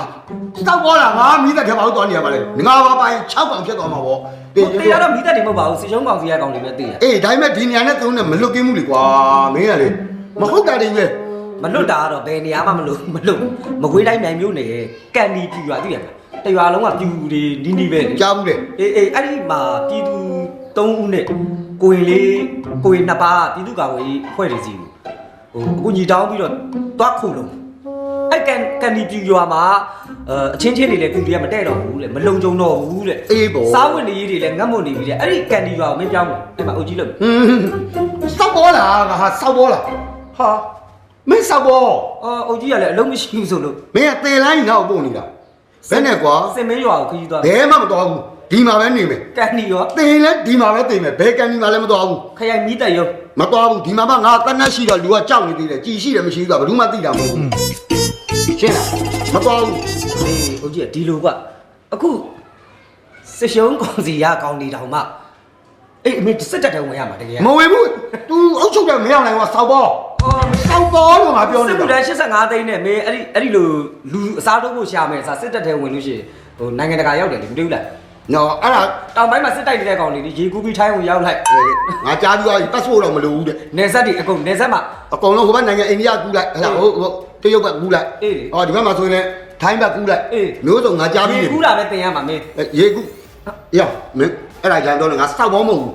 စောက်ပေါ်လာငါမိတက်ထက်ဘာလို့သွားနေရမှာလဲငါဘာပိုင်6ကောင်ဖြစ်သွားမှာပေါ့တေးရတော့မီးတက်တွေမဟုတ်ပါဘူးစစ်ရှုံးကောင်စီကကောင်တွေပဲတေးရအေးဒါပေမဲ့ဒီနေရာနဲ့သုံးနဲ့မလွတ်ကင်းဘူးလေကွာမင်းကလေမဟုတ်တာတွေပဲမလွတ်တာကတော့ဘယ်နေရာမှမလွတ်မလွတ်မကွေးတိုင်းမြိုင်မြို့နယ်ကန်ဒီပြူရွာသိရမလားတရွာလုံးကပြူတွေနီးနီးပဲလေကြားဘူးလေအေးအေးအဲ့ဒီမှာပြည်သူ၃ဦးနဲ့ကိုရင်လေးကိုရင်နှစ်ပါးပြည်သူ့ကာကွယ်ရေးအဖွဲ့တွေစီကိုဟိုအခုညီတောင်းပြီးတော့တွားခုလုံး အဲ့ကန်ကန်ဒီပြူရွာမှာအဲအချင်းချင်းတွေလည်းပြည်တွေကမတဲ့တော့ဘူးလေမလုံကြုံတော့ဘူးလေအေးပေါ့စားဝင်နေကြီးတွေလည်းငတ်မွန်နေပြီလေအဲ့ဒီကန်ဒီရွာကိုမင်းပြောင်းတယ်အဲ့မှာအုတ်ကြီးလို့ဟွန်းစောက်ပေါ်လာငါဟာစောက်ပေါ်လာဟာမင်းစောက်ပေါ်အော်အုတ်ကြီးကလည်းအလုံးမရှိဘူးဆိုလို့မင်းကတေလိုင်းငါ့ကိုပို့နေတာဘယ်နဲ့ကွာစင်မင်းရွာကိုခကြီးသွားဘယ်မှမတော်ဘူးဒီမှာပဲနေမယ်ကန်ဒီရွာတင်လဲဒီမှာပဲတင်မယ်ဘယ်ကန်ဒီမှာလည်းမတော်ဘူးခရိုင်မီးတက်ရုံမတော်ဘူးဒီမှာမှငါတနက်ရှိတော့လူကကြောက်နေသေးတယ်ကြည်ရှိတယ်မရှိဘူးကဘယ်သူမှသိတာမဟုတ်ဘူး ရှင်းလားမတော်ဘူးအေးအုတ်ကြီးကဒီလိုကအခုစစ်ရှုံးကောင်စီရကောင်နေတောင်မှအေးအမေစစ်တက်တယ်ဝင်ရမှာတကယ်မဝင်ဘူး तू အုပ်ချုပ်တယ်မရောက်နိုင်ဘူးစောက်ပေါ်အော်စောက်ပေါ်လို့ငါပြောစစ်နေမှုတာတန်း85သိန်းနဲ့မေအဲ့ဒီအဲ့ဒီလိုလူအစားထိုးဖို့ရှာမယ်စာစစ်တက်တယ်ဝင်လို့ရှိရင်ဟိုနိုင်ငံတကာရောက်တယ်လေမတွေ့ဘူးလားနော်အဲ့ဒါတောင်ပိုင်းမှာစစ်တိုက်နေတဲ့ကောင်တွေဒီရေကူးပြီးထိုင်းဝင်ရောက်လိုက်ငါကြားပြီးသွားပြီ passport တော့မလိုဘူးတဲ့နေဆက်တွေအကုန်နေဆက်မှာအကုန်လုံးဟိုဘက်နိုင်ငံအိန္ဒိယကူးလိုက်ဟဲ့ဟိုဟို တရုတ်ကကူးလိုက်အေးလေအော်ဒီဘက်မှာဆိုရင်လည်းထိုင်းဘက်ကူးလိုက်အေးမျိုးစုံငါကြားပြီးရေနေကူးတာပဲတင်ရမှာမင်းအဲရေကူး။ရောမင်းအဲ့ဒါကြံတော့လေငါစောက်ဘောမဟုတ်ဘူး